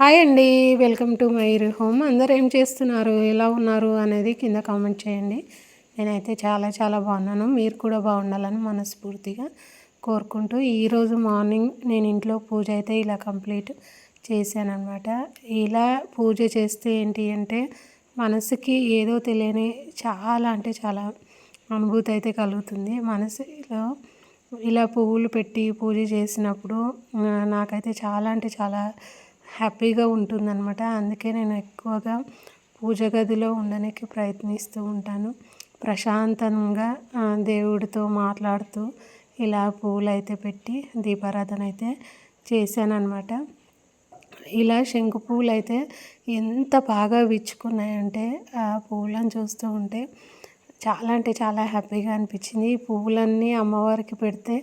Hi అండి welcome to మైర్ home. అందరు ఏం చేస్తున్నారు? ఎలా ఉన్నారు? అనేది కింద కామెంట్ చేయండి. నేనైతే చాలా చాలా బాగున్నాను. మీరు కూడా బాగుండాలని మనస్ఫూర్తిగా కోరుకుంటూ ఈరోజు మార్నింగ్ నేను ఇంట్లో పూజ అయితే ఇలా కంప్లీట్ చేశాను ఇలా పూజ చేస్తే ఏంటి అంటే మనసుకి ఏదో తెలియని చాలా అంటే చాలా అనుభూతి అయితే కలుగుతుంది. మనసులో ఇలా పువ్వులు పెట్టి పూజ చేసినప్పుడు నాకైతే చాలా అంటే చాలా హ్యాపీగా ఉంటుందన్నమాట. అందుకే నేను ఎక్కువగా పూజ గదిలో ఉండడానికి ప్రయత్నిస్తూ ఉంటాను. ప్రశాంతంగా దేవుడితో మాట్లాడుతూ ఇలా పూలు అయితే పెట్టి దీపారాధన అయితే చేశానన్నమాట. ఇలా శంకు పూలు అయితే ఎంత బాగా విచ్చుకున్నాయంటే ఆ పూలను చూస్తూ ఉంటే చాలా అంటే చాలా హ్యాపీగా అనిపించింది. ఈ పువ్వులన్నీ అమ్మవారికి పెడితే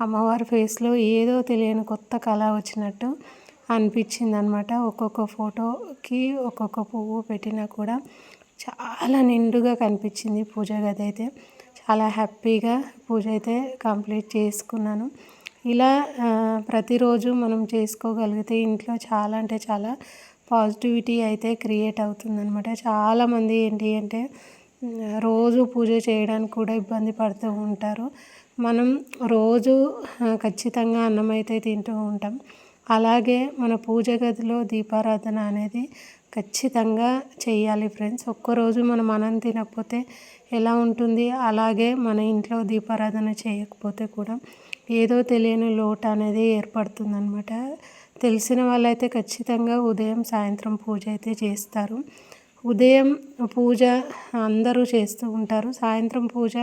అమ్మవారి ఫేస్లో ఏదో తెలియని కొత్త కళ వచ్చినట్టు అనిపించింది అనమాట ఒక్కొక్క ఫోటోకి ఒక్కొక్క పువ్వు పెట్టినా కూడా చాలా నిండుగా కనిపించింది పూజ గది అయితే. చాలా హ్యాపీగా పూజ అయితే కంప్లీట్ చేసుకున్నాను. ఇలా ప్రతిరోజు మనం చేసుకోగలిగితే ఇంట్లో చాలా అంటే చాలా పాజిటివిటీ అయితే క్రియేట్ అవుతుందనమాట. చాలామంది ఏంటి అంటే రోజు పూజ చేయడానికి కూడా ఇబ్బంది పడుతూ ఉంటారు. మనం రోజు ఖచ్చితంగా అన్నం అయితే తింటూ ఉంటాం. అలాగే మన పూజ గదిలో దీపారాధన అనేది ఖచ్చితంగా చేయాలి ఫ్రెండ్స్. ఒక్కరోజు మనం అన్నం తినకపోతే ఎలా ఉంటుంది? అలాగే మన ఇంట్లో దీపారాధన చేయకపోతే కూడా ఏదో తెలియని లోటు అనేది ఏర్పడుతుందనమాట తెలిసిన వాళ్ళైతే ఖచ్చితంగా ఉదయం సాయంత్రం పూజ అయితే చేస్తారు. ఉదయం పూజ అందరూ చేస్తూ ఉంటారు. సాయంత్రం పూజ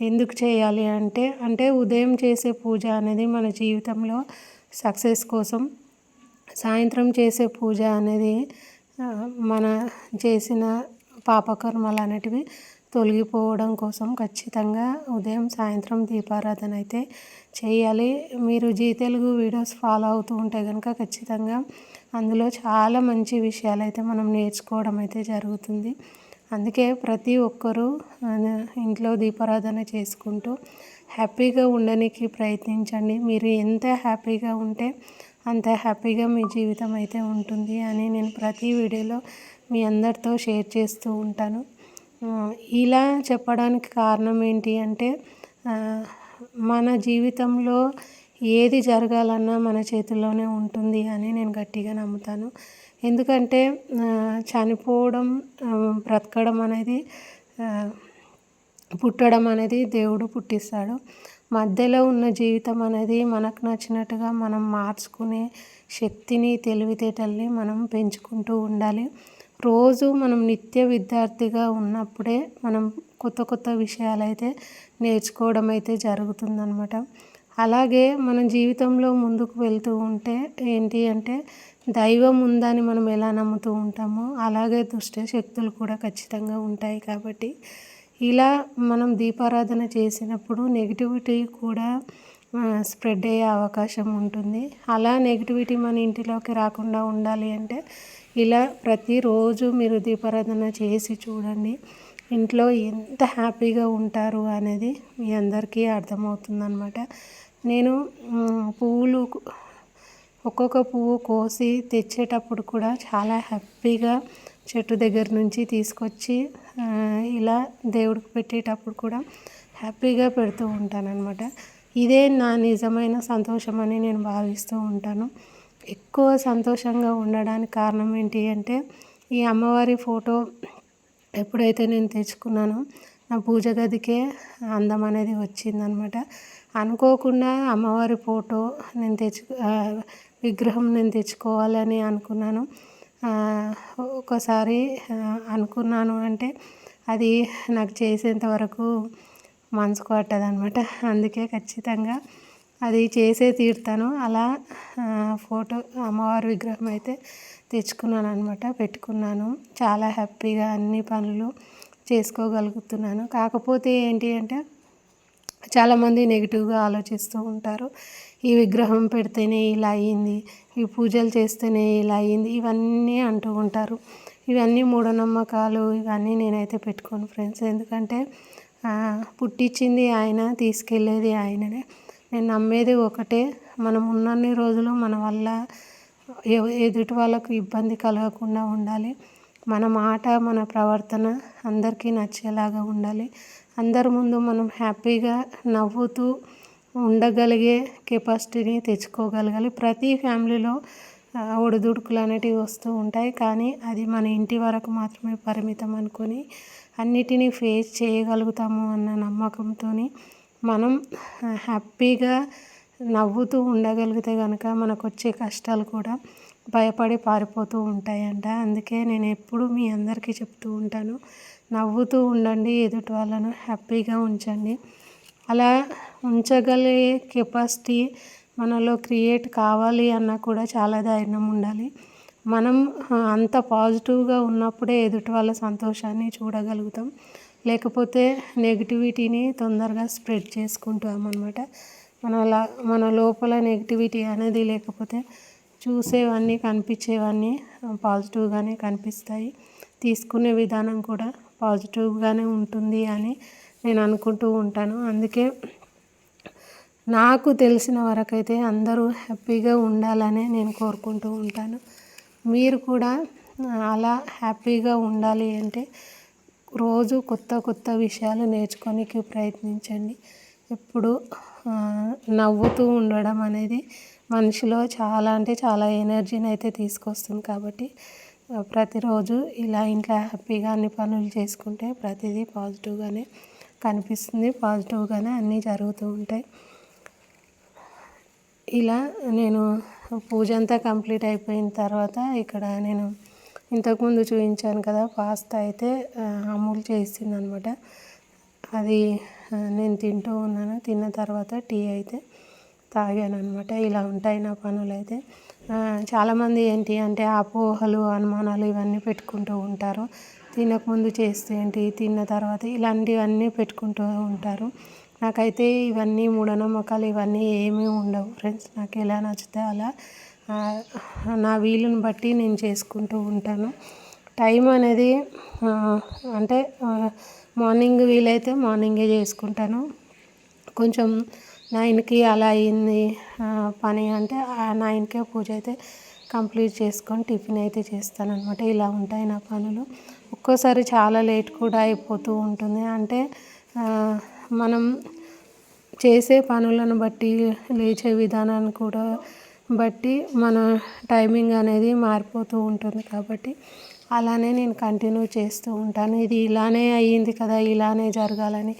ఎందుకు చేయాలి అంటే అంటే ఉదయం చేసే పూజ అనేది మన జీవితంలో సక్సెస్ కోసం సాయంత్రం చేసే పూజ అనేది మన చేసిన పాపకర్మలు అనేటివి తొలగిపోవడం కోసం ఖచ్చితంగా ఉదయం సాయంత్రం దీపారాధన అయితే చేయాలి. మీరు జీ తెలుగు వీడియోస్ ఫాలో అవుతూ ఉంటే కనుక ఖచ్చితంగా అందులో చాలా మంచి విషయాలు అయితే మనం నేర్చుకోవడం అయితే జరుగుతుంది. అందుకే ప్రతి ఒక్కరూ ఇంట్లో దీపారాధన చేసుకుంటూ హ్యాపీగా ఉండడానికి ప్రయత్నించండి. మీరు ఎంత హ్యాపీగా ఉంటే అంత హ్యాపీగా మీ జీవితం అయితే ఉంటుంది అని నేను ప్రతి వీడియోలో మీ అందరితో షేర్ చేస్తూ ఉంటాను. ఇలా చెప్పడానికి కారణం ఏంటి అంటే మన జీవితంలో ఏది జరగాలన్నా మన చేతుల్లోనే ఉంటుంది అని నేను గట్టిగా నమ్ముతాను. ఎందుకంటే చనిపోవడం బ్రతకడం అనేది పుట్టడం అనేది దేవుడు పుట్టిస్తాడు. మధ్యలో ఉన్న జీవితం అనేది మనకు నచ్చినట్టుగా మనం మార్చుకునే శక్తిని తెలివితేటల్ని మనం పెంచుకుంటూ ఉండాలి. రోజు మనం నిత్య విద్యార్థిగా ఉన్నప్పుడే మనం కొత్త కొత్త విషయాలు అయితే నేర్చుకోవడం అయితే జరుగుతుందనమాట అలాగే మన జీవితంలో ముందుకు వెళ్తూ ఉంటే ఏంటి అంటే దైవం ఉందని మనం ఎలా నమ్ముతూ ఉంటామో అలాగే దుష్ట శక్తులు కూడా ఖచ్చితంగా ఉంటాయి కాబట్టి ఇలా మనం దీపారాధన చేసినప్పుడు నెగిటివిటీ కూడా స్ప్రెడ్ అయ్యే అవకాశం ఉంటుంది. అలా నెగిటివిటీ మన ఇంటిలోకి రాకుండా ఉండాలి అంటే ఇలా ప్రతిరోజు మీరు దీపారాధన చేసి చూడండి. ఇంట్లో ఎంత హ్యాపీగా ఉంటారు అనేది మీ అందరికీ అర్థమవుతుందనమాట నేను పువ్వులు ఒక్కొక్క పువ్వు కోసి తెచ్చేటప్పుడు కూడా చాలా హ్యాపీగా చెట్టు దగ్గర నుంచి తీసుకొచ్చి ఇలా దేవుడికి పెట్టేటప్పుడు కూడా హ్యాపీగా పెడుతూ ఉంటాను అనమాట ఇదే నా నిజమైన సంతోషం అని నేను భావిస్తూ ఉంటాను. ఎక్కువ సంతోషంగా ఉండడానికి కారణం ఏంటి అంటే ఈ అమ్మవారి ఫోటో ఎప్పుడైతే నేను తెచ్చుకున్నానో నా పూజ గదికే అందం అనేది వచ్చిందనమాట అనుకోకుండా అమ్మవారి ఫోటో నేను తెచ్చు విగ్రహం నేను తెచ్చుకోవాలని అనుకున్నాను. ఒకసారి అనుకున్నాను అంటే అది నాకు చేసేంత వరకు మనసుకు పట్టదనమాట అందుకే ఖచ్చితంగా అది చేసే తీరుతాను. అలా ఫోటో అమ్మవారి విగ్రహం అయితే తెచ్చుకున్నాను అనమాట పెట్టుకున్నాను. చాలా హ్యాపీగా అన్ని పనులు చేసుకోగలుగుతున్నాను. కాకపోతే ఏంటి అంటే చాలామంది నెగిటివ్గా ఆలోచిస్తూ ఉంటారు. ఈ విగ్రహం పెడితేనే ఇలా అయ్యింది ఈ పూజలు చేస్తేనే ఇలా అయ్యింది ఇవన్నీ అంటూ ఉంటారు. ఇవన్నీ మూఢనమ్మకాలు ఇవన్నీ నేనైతే పెట్టుకోను ఫ్రెండ్స్. ఎందుకంటే పుట్టించింది ఆయన తీసుకెళ్ళేది ఆయననే. నేను నమ్మేది ఒకటే. మనం ఉన్నన్ని రోజులు మన వల్ల ఎదుటి వాళ్ళకు ఇబ్బంది కలగకుండా ఉండాలి. మన మాట మన ప్రవర్తన అందరికీ నచ్చేలాగా ఉండాలి. అందరి ముందు మనం హ్యాపీగా నవ్వుతూ ఉండగలిగే కెపాసిటీని తెచ్చుకోగలగాలి. ప్రతి ఫ్యామిలీలో ఒడిదుడుకులు అనేటివి వస్తూ ఉంటాయి. కానీ అది మన ఇంటి వరకు మాత్రమే పరిమితం అనుకొని అన్నిటినీ ఫేస్ చేయగలుగుతాము అన్న నమ్మకంతో మనం హ్యాపీగా నవ్వుతూ ఉండగలిగితే కనుక మనకు వచ్చే కష్టాలు కూడా భయపడి పారిపోతూ ఉంటాయంట. అందుకే నేను ఎప్పుడూ మీ అందరికీ చెప్తూ ఉంటాను నవ్వుతూ ఉండండి ఎదుటి వాళ్ళను హ్యాపీగా ఉంచండి. అలా ఉంచగలిగే కెపాసిటీ మనలో క్రియేట్ కావాలి అన్నా కూడా చాలా ధైర్యం ఉండాలి. మనం అంత పాజిటివ్గా ఉన్నప్పుడే ఎదుటి వాళ్ళ సంతోషాన్ని చూడగలుగుతాం. లేకపోతే నెగిటివిటీని తొందరగా స్ప్రెడ్ చేసుకుంటాం అనమాట మన లా మన లోపల నెగిటివిటీ అనేది లేకపోతే చూసేవన్నీ కనిపించేవన్నీ పాజిటివ్గానే కనిపిస్తాయి. తీసుకునే విధానం కూడా పాజిటివ్గానే ఉంటుంది అని నేను అనుకుంటూ ఉంటాను. అందుకే నాకు తెలిసిన వరకైతే అందరూ హ్యాపీగా ఉండాలని నేను కోరుకుంటూ ఉంటాను. మీరు కూడా అలా హ్యాపీగా ఉండాలి అంటే రోజు కొత్త కొత్త విషయాలు నేర్చుకోనికి ప్రయత్నించండి. ఎప్పుడు నవ్వుతూ ఉండడం అనేది మనిషిలో చాలా అంటే చాలా ఎనర్జీని అయితే తీసుకొస్తుంది కాబట్టి ప్రతిరోజు ఇలా ఇంట్లో హ్యాపీగా అన్ని పనులు చేసుకుంటే ప్రతిదీ పాజిటివ్గానే కనిపిస్తుంది. పాజిటివ్గానే అన్నీ జరుగుతూ ఉంటాయి. ఇలా నేను పూజ అంతా కంప్లీట్ అయిపోయిన తర్వాత ఇక్కడ నేను ఇంతకుముందు చూపించాను కదా పాస్తా అయితే అమూల్ చేసింది అనమాట అది నేను తింటూ ఉన్నాను. తిన్న తర్వాత టీ అయితే తాగాను అనమాట ఇలా ఉంటాయి నా పనులు అయితే చాలామంది ఏంటి అంటే అపోహలు అనుమానాలు ఇవన్నీ పెట్టుకుంటూ ఉంటారు. తినకముందు చేస్తే ఏంటి తిన్న తర్వాత ఇలాంటివన్నీ పెట్టుకుంటూ ఉంటారు. నాకైతే ఇవన్నీ మూఢనమ్మకాలు ఇవన్నీ ఏమీ ఉండవు ఫ్రెండ్స్. నాకు ఎలా నచ్చితే అలా నా వీలుని బట్టి నేను చేసుకుంటూ ఉంటాను. టైం అనేది అంటే మార్నింగ్ వీలైతే మార్నింగే చేసుకుంటాను. కొంచెం నైన్కి అలా అయింది పని అంటే ఆ నైన్కే పూజ అయితే కంప్లీట్ చేసుకొని టిఫిన్ అయితే చేస్తాను అనమాట ఇలా ఉంటాయి నా పనులు. ఒక్కోసారి చాలా లేట్ కూడా అయిపోతూ ఉంటుంది. అంటే మనం చేసే పనులను బట్టి లేచే విధానాన్ని కూడా బట్టి మన టైమింగ్ అనేది మారిపోతూ ఉంటుంది కాబట్టి అలానే నేను కంటిన్యూ చేస్తూ ఉంటాను. ఇది ఇలానే అయ్యింది కదా ఇలానే జరగాలని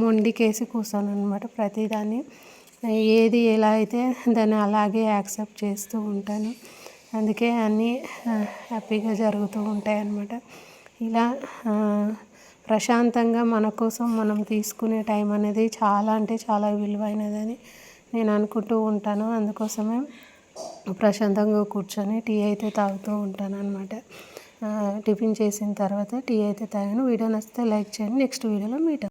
మొండికేసి కూర్చోను అనమాట ప్రతిదాన్ని. ఏది ఎలా అయితే దాన్ని అలాగే యాక్సెప్ట్ చేస్తూ ఉంటాను. అందుకే అన్నీ హ్యాపీగా జరుగుతూ ఉంటాయి అన్నమాట ఇలా ప్రశాంతంగా మన కోసం మనం తీసుకునే టైం అనేది చాలా అంటే చాలా విలువైనదని నేను అనుకుంటూ ఉంటాను. అందుకోసమే ప్రశాంతంగా కూర్చొని టీ అయితే తాగుతూ ఉంటాను అనమాట టిఫిన్ చేసిన తర్వాత టీ అయితే తాగాను. వీడియో నచ్చితే లైక్ చేయండి. నెక్స్ట్ వీడియోలో మీట్